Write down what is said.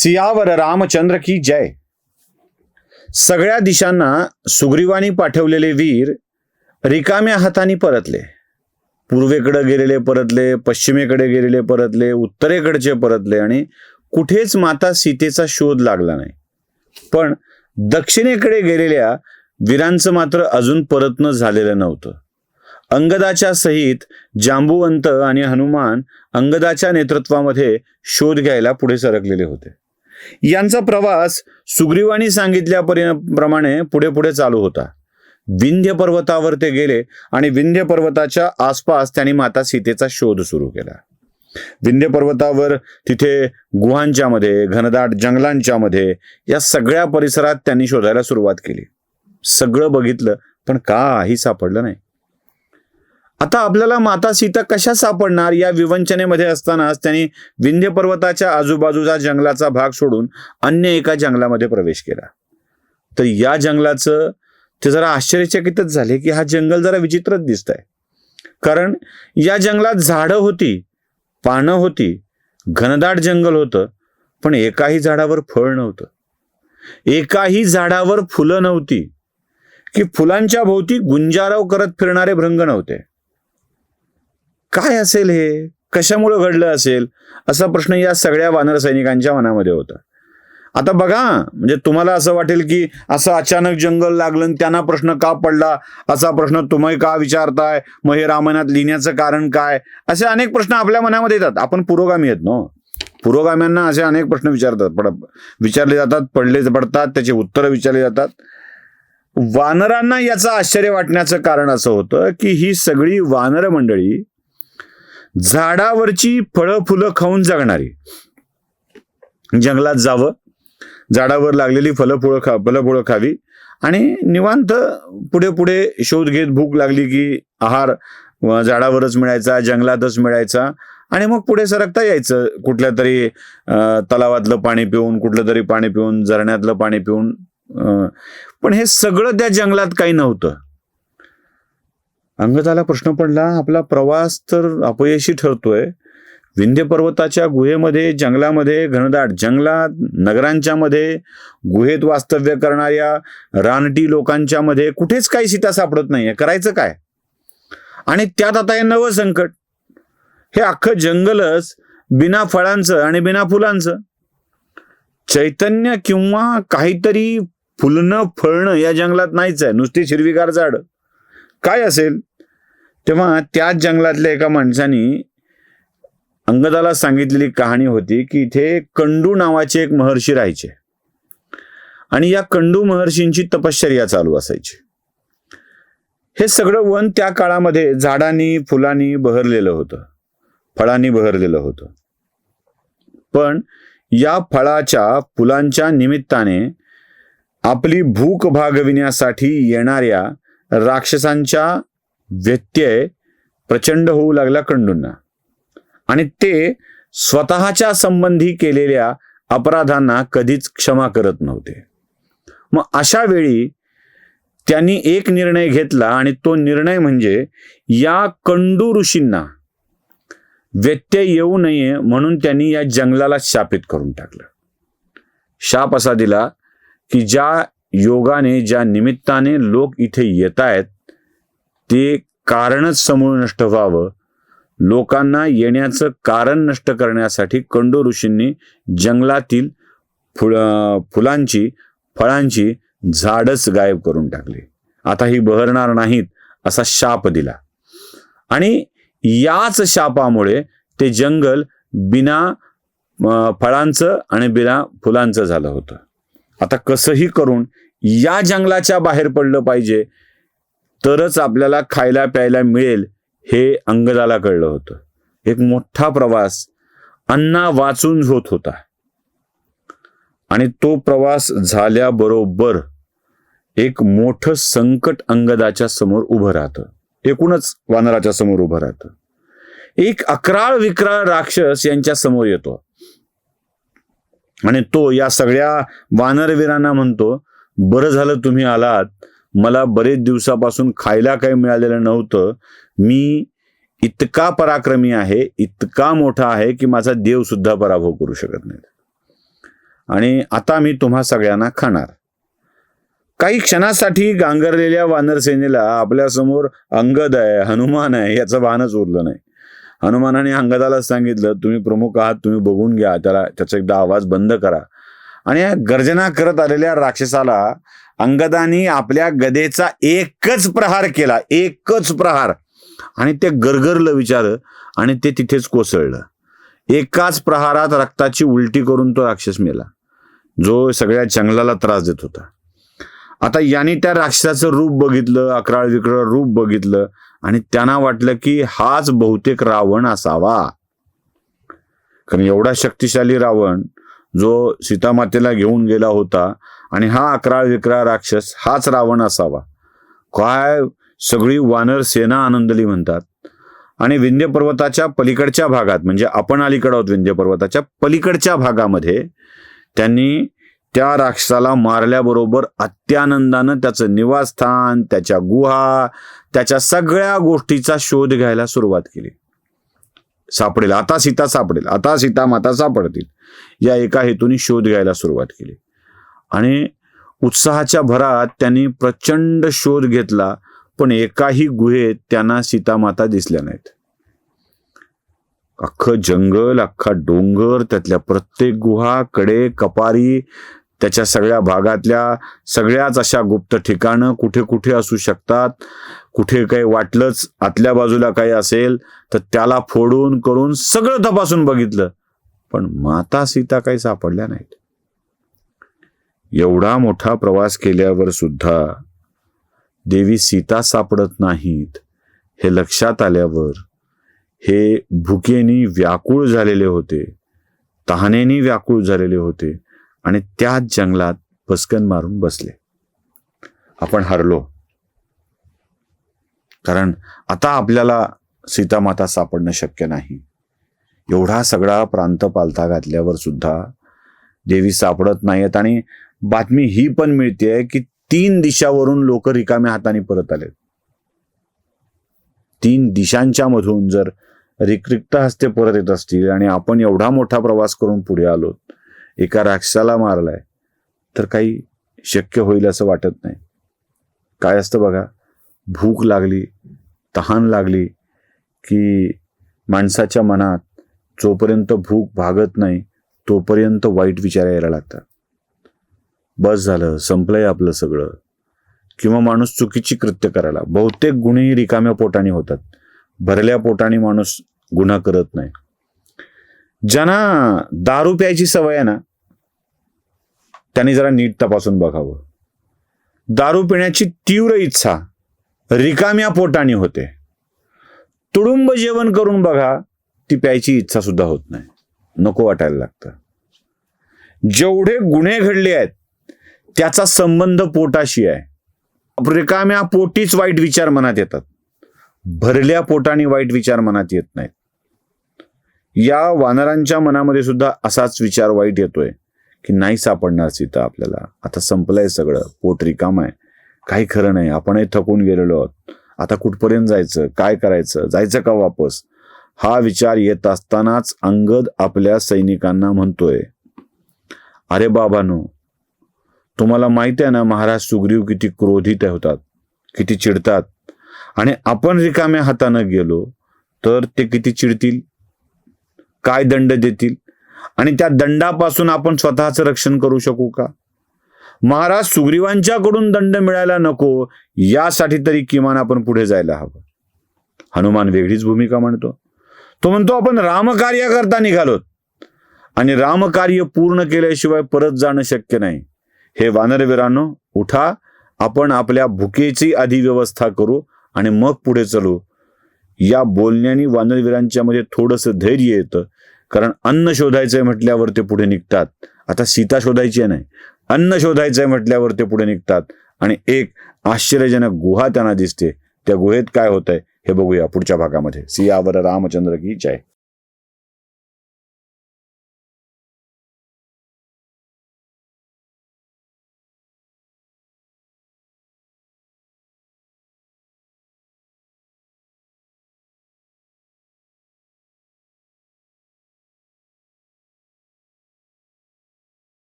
सियावर रामचंद्र की जय. सगळ्या दिशांना सुग्रीवानी पाठवलेले वीर रिकाम्या हाताने परतले. पूर्वेकडे गेलेले परतले पश्चिमेकडे गेलेले परतले उत्तरेकडचे परतले आणि कुठेच माता सीतेचा शोध लागला नाही. पण दक्षिणेकडे गेलेल्या वीरांचं मात्र अजून परतणं झालेलं नव्हतं. अंगदाच्या सहित जांबुवंत आणि हनुमान अंगदाच्या नेतृत्वामध्ये शोध घ्यायला पुढे सरकलेले होते. यांचा प्रवास सुग्रीवानी सांगितल्याप्रमाणे पुढे पुढे चालू होता. विंध्य पर्वतावर ते गेले आणि विंध्य पर्वताच्या आसपास त्यांनी माता सीतेचा शोध सुरू केला. विंध्य पर्वतावर तिथे गुहांच्या मध्ये घनदाट जंगलांच्या मध्ये या सगळ्या परिसरात त्यांनी शोधायला सुरुवात केली. सगळं बघितलं पण काही सापडलं नाही. आता आपल्याला माता सीता कशा सापडणार या विवंचनेमध्ये असतानाच त्यांनी विंध्य पर्वताच्या आजूबाजूचा जंगलाचा भाग सोडून अन्य एका जंगलामध्ये प्रवेश केला. तर या जंगलाचं ते जरा आश्चर्यचकितच झाले की हा जंगल जरा विचित्रच दिसत आहे कारण या जंगलात झाडं होती पानं होती घनदाट जंगल होतं पण एकाही झाडावर फळ नव्हतं. एकाही झाडावर फुलं नव्हती की फुलांच्या भोवती गुंजारव करत फिरणारे भृंग नव्हते. काय असेल हे? कशामुळे घडलं असेल? असा प्रश्न या सगळ्या वानर सैनिकांच्या मनामध्ये होता. आता बघा म्हणजे तुम्हाला असं वाटेल की असं अचानक जंगल लागलं आणि त्यांना प्रश्न का पडला? असा प्रश्न तुम्ही का विचारताय? मग हे रामायणात लिहिण्याचं कारण काय? असे अनेक प्रश्न आपल्या मनामध्ये येतात. आपण पुरोगामी आहेत ना? पुरोगाम्यांना असे अनेक प्रश्न विचारतात. पड विचारले जातात पडले पडतात त्याची उत्तरं विचारली जातात. वानरांना याचं आश्चर्य वाटण्याचं कारण असं होतं की ही सगळी वानर मंडळी झाडावरची फळं फुलं खाऊन जगणारी. जंगलात जावं झाडावर लागलेली फळं फुळं खा फळं फुळं खावी आणि निवांत पुढे पुढे शोध घेत भूक लागली की आहार झाडावरच मिळायचा जंगलातच मिळायचा आणि मग पुढे सरकता यायचं. कुठल्या तरी तलावातलं पाणी पिऊन कुठलं तरी पाणी पिऊन झरण्यातलं पाणी पिऊन पण हे सगळं त्या जंगलात काही नव्हतं. अंगदाला प्रश्न पडला आपला प्रवास तर अपयशी ठरतोय. विंध्य पर्वताच्या गुहेमध्ये जंगलामध्ये घनदाट जंगलात नगरांच्या मध्ये गुहेत वास्तव्य करणाऱ्या रानटी लोकांच्या मध्ये कुठेच काही सीता सापडत नाहीये. करायचं काय? आणि त्यात आता हे नवं संकट. हे अख्खं जंगलच बिना फळांचं आणि बिना फुलांचं. चैतन्य किंवा काहीतरी फुलणं फळणं या जंगलात नाहीच आहे. नुसती हिरवीगार झाड. काय असेल? तेव्हा त्याच जंगलातल्या एका माणसानी अंगदाला सांगितलेली कहाणी होती की इथे कंडू नावाचे एक महर्षी राहायचे. आणि या कंडू महर्षींची तपश्चर्या चालू असायची. हे सगळं वन त्या काळामध्ये झाडांनी फुलांनी बहरलेलं होतं. फळांनी बहरलेलं होतं. पण या फळाच्या फुलांच्या निमित्ताने आपली भूक भागविण्यासाठी येणाऱ्या राक्षसांच्या व्यत्यय प्रचंड होऊ लागला कंडूंना आणि ते स्वतःच्या संबंधी केलेल्या अपराधांना कधीच क्षमा करत नव्हते. मग अशा वेळी त्यांनी एक निर्णय घेतला आणि तो निर्णय म्हणजे या कंडू ऋषींना व्यत्यय येऊ नये म्हणून त्यांनी या जंगलाला शापित करून टाकलं. शाप असा दिला की ज्या योगाने ज्या निमित्ताने लोक इथे येत आहेत ते कारणच समूळ नष्ट व्हावं. लोकांना येण्याचं कारण नष्ट करण्यासाठी कंडो ऋषींनी जंगलातील फुल फुलांची फळांची झाडच गायब करून टाकली. आता ही बहरणार नाहीत असा शाप दिला. आणि याच शापामुळे ते जंगल बिना फळांचं आणि बिना फुलांचं झालं होतं. आता कसंही करून या जंगलाच्या बाहेर पडलं पाहिजे. तरच आपल्याला खायला प्यायला मिळेल हे अंगदाला कळलं होतं. एक मोठा प्रवास अन्ना वाचून होत होता. आणि तो प्रवास झाल्याबरोबर एक मोठं संकट अंगदाच्या समोर उभं राहतं. एकूणच वानराच्या समोर उभं राहतं. एक अकराळ विक्राळ राक्षस यांच्या समोर येतो. आणि तो या सगळ्या वानरवीरांना म्हणतो बरं झालं तुम्ही आलात मला बरेच दिवसापासून खायला काही मिळालेलं नव्हतं. मी इतका पराक्रमी आहे इतका मोठा आहे की माझा देव सुद्धा पराभव करू शकत नाही. आणि आता मी तुम्हा सगळ्यांना खाणार. काही क्षणासाठी गांगरलेल्या वानर सेनेला आपल्यासमोर अंगद आहे हनुमान आहे याचं भानच उरलं नाही. हनुमानाने अंगदाला सांगितलं तुम्ही प्रमुख आहात तुम्ही बघून घ्या त्याला त्याचा एकदा आवाज बंद करा. आणि गर्जना करत आलेल्या राक्षसाला अंगदानी आपल्या गदेचा एकच प्रहार केला एकच प्रहार. आणि ते गरगरलं विचार आणि ते तिथेच कोसळलं. एकाच प्रहारात रक्ताची उलटी करून तो राक्षस मेला जो सगळ्या जंगलाला त्रास देत होता. आता याने त्या राक्षसाचं रूप बघितलं अकराळ विकराळ रूप बघितलं आणि त्यांना वाटलं की हाच बहुतेक रावण असावा. कारण एवढा शक्तिशाली रावण जो सीतामातेला घेऊन गेला होता आणि हा अकरा विक्रा राक्षस हाच रावण असावा. काय सगळी वानर सेना आनंदली म्हणतात. आणि विंध्य पर्वताच्या पलीकडच्या भागात म्हणजे आपण अलीकडे आहोत विंध्य पर्वताच्या पलीकडच्या भागामध्ये त्यांनी त्या राक्षसाला मारल्याबरोबर अत्यानंदानं त्याचं निवासस्थान त्याच्या गुहा त्याच्या सगळ्या गोष्टीचा शोध घ्यायला सुरुवात केली. सापडेल. आता सीता सापडेल. आता सीता माता सापडतील. या एका हेतूने शोध घ्यायला सुरुवात केली. आणि उत्साहाच्या भरात त्यांनी प्रचंड शोध घेतला पण एकाही गुहेत त्यांना सीतामाता दिसल्या नाहीत. अख्खं जंगल अख्खा डोंगर त्यातल्या प्रत्येक गुहा कडे कपारी त्याच्या सगळ्या भागातल्या सगळ्याच अशा गुप्त ठिकाणं कुठे कुठे असू शकतात. कुठे काही वाटलंच आतल्या बाजूला काही असेल तर त्याला फोडून करून सगळं तपासून बघितलं. पण माता सीता काही सापडल्या नाहीत. एवढा मोठा प्रवास केल्यावर सुद्धा देवी सीता सापडत नाहीत हे लक्षात आल्यावर हे भुकेनी व्याकुळ झालेले होते तहानेनी व्याकुळ झालेले होते आणि त्याच जंगलात पसकन मारून बसले. आपण हरलो. कारण आता आपल्याला सीतामाता सापडणं शक्य नाही. एवढा सगळा प्रांत पालथा घातल्यावर सुद्धा देवी सापडत नाहीत आणि बातमी ही पण मिळते की तीन दिशावरून लोक रिकाम्या हाताने परत आले तीन दिशांच्या मधून जर रिक्रिक्त हस्ते परत येत असतील आणि आपण एवढा मोठा प्रवास करून पुढे आलो एका राक्षसाला मारलाय तर काही शक्य होईल असं वाटत नाही. काय असतं बघा? भूक लागली तहान लागली की माणसाच्या मनात जोपर्यंत भूक भागत नाही तोपर्यंत वाईट विचार यायला लागतात. बस झालं संपलंय आपलं सगळं. किंवा माणूस चुकीची कृत्य करायला बहुतेक गुन्हे रिकाम्या पोटाने होतात. भरल्या पोटाने माणूस गुन्हा करत नाही. ज्यांना दारू प्यायची सवय आहे ना त्यांनी जरा नीट तपासून बघावं. दारू पिण्याची तीव्र इच्छा रिकाम्या पोटाने होते. तुडुंब जेवण करून बघा ती प्यायची इच्छा सुद्धा होत नाही. नको वाटायला लागतं. जेवढे गुन्हे घडले आहेत त्याचा संबंध पोटाशी आहे. रिकाम्या पोटीच वाईट विचार मनात येतात. भरल्या पोटाने वाईट विचार मनात येत नाहीत. या वानरांच्या मनामध्ये सुद्धा असाच विचार वाईट येतोय की नाही सापडणार सीता आपल्याला. आता संपलंय सगळं पोट रिकाम आहे. काही खरं नाही आपणही थकून गेलेलो आहोत. आता कुठपर्यंत जायचं? काय करायचं? जायचं का वापस? हा विचार येत असतानाच अंगद आपल्या सैनिकांना म्हणतोय अरे बाबानो तुम्हाला माहिती आहे ना महाराज सुग्रीव किती क्रोधित होतात किती चिडतात. आणि आपण रिकाम्या हातानं गेलो तर ते किती चिडतील? काय दंड देतील? आणि त्या दंडापासून आपण स्वतःचं रक्षण करू शकू का? महाराज सुग्रीवांच्याकडून दंड मिळायला नको यासाठी तरी किमान आपण पुढे जायला हवं. हनुमान वेगळीच भूमिका म्हणतो तो म्हणतो आपण रामकार्य करता निघालोत आणि रामकार्य पूर्ण केल्याशिवाय परत जाणं शक्य नाही. हे वानरवीरांनो उठा आपण आपल्या भुकेची आधी व्यवस्था करू आणि मग पुढे चलू. या बोलण्याने वानरवीरांच्या मध्ये थोडंसं धैर्य येतं कारण अन्न शोधायचंय म्हटल्यावर ते पुढे निघतात. आता सीता शोधायची नाही. अन्न शोधायचंय म्हटल्यावर ते पुढे निघतात. आणि एक आश्चर्यजनक गुहा त्यांना दिसते. त्या गुहेत काय होतंय हे बघूया पुढच्या भागामध्ये. सियावर रामचंद्र की जय.